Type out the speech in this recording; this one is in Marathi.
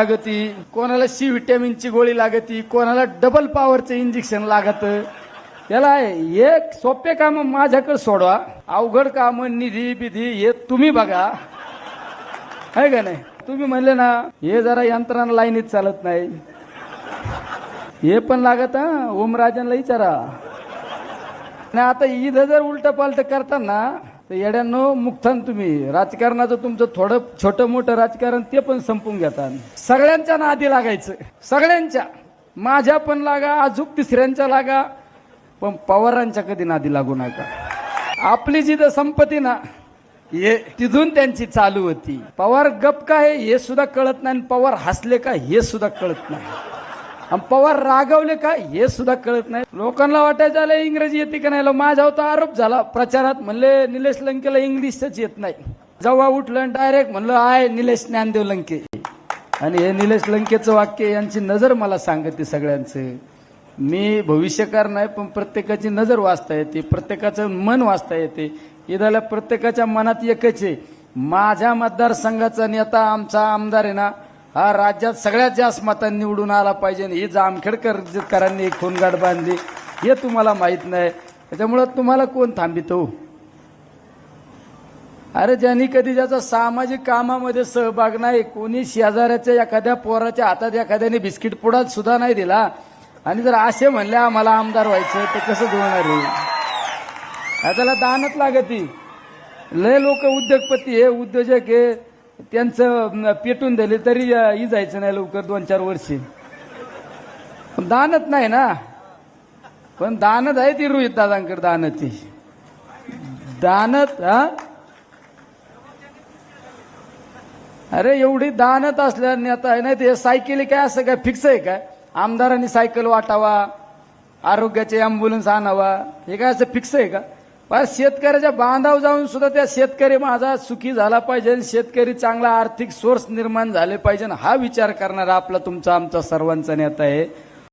लागती कोणाला सी व्हिटॅमिनची गोळी लागती कोणाला डबल पॉवरचं इंजेक्शन लागत. त्याला एक सोपे काम माझ्याकडे सोडवा. अवघड काम निधी बिधी हे तुम्ही बघा. आहे का नाही? तुम्ही म्हणले ना हे जरा यंत्रणा लाईनीत चालत नाही. हे पण लागत हा ओमराजांना विचारा. नाही आता इथं जर उलट पालट करताना तर येड्यांनो मुक्तान तुम्ही. राजकारणाचं तुमचं थोडं छोटं मोठं राजकारण ते पण संपून घेतात सगळ्यांच्या नादी लागायचं. सगळ्यांच्या. माझ्या पण लागा अजूक तिसऱ्यांच्या लागा. पण पवारांच्या कधी नादी लागू नका. आपली जिथं संपत्ती ना ये तिथून त्यांची चालू होती. पवार गप काय हे सुद्धा कळत नाही आणि पवार हसले का हे सुद्धा कळत नाही. आणि पवार रागवले का हे सुद्धा कळत नाही. लोकांना वाटायचं आलं इंग्रजी येते का नाही? माझा होता आरोप झाला. प्रचारात म्हणले निलेश लंकेला इंग्लिशच येत नाही. जेव्हा उठलं डायरेक्ट म्हणलं आय निलेश ज्ञानदेव लंके. आणि हे निलेश लंकेचं वाक्य यांची नजर मला सांगते सगळ्यांचं. मी भविष्यकार नाही पण प्रत्येकाची नजर वाचता येते प्रत्येकाचं मन वाचता येते. इदाला प्रत्येकाच्या मनात एकच आहे माझ्या मतदारसंघाचा नेता आमचा आमदार आहे ना हा राज्यात सगळ्यात जास्त मतांनी निवडून आला पाहिजे ही जामखेडकरांनी एक खोनगाड बांधली. हे तुम्हाला माहीत नाही. त्याच्यामुळं तुम्हाला कोण थांबितो? अरे ज्यांनी कधी ज्याचा सामाजिक कामामध्ये सहभाग नाही कोणी शेजाऱ्याच्या एखाद्या पोराच्या हातात एखाद्याने बिस्किट पुडात सुद्धा नाही दिला. आणि जर असे म्हणले आम्हाला आमदार व्हायचं तर कसं जुळणार आहे हा, त्याला दानच लागती. लय लोक उद्योगपती हे उद्योजक आहे त्यांचं पेटून दिले तरी अ, ही जायचं नाही लवकर दोन चार वर्षी. दानत नाही ना. पण दानत आहे ती रोहित दादांकडे दानत ती दानत हा? अरे एवढी दानत असल्या नेता आहे नाही ते सायकली काय असं काय फिक्स आहे काय आमदारांनी सायकल वाटावा आरोग्याचे अँब्युलन्स आणावा हे काय असं फिक्स आहे का? पण शेतकऱ्याच्या बांधाव जाऊन सुद्धा त्या शेतकरी माझा सुखी झाला पाहिजे शेतकरी चांगला आर्थिक सोर्स निर्माण झाले पाहिजे हा विचार करणारा आपला तुमचा आमचा सर्वांचा नेता आहे.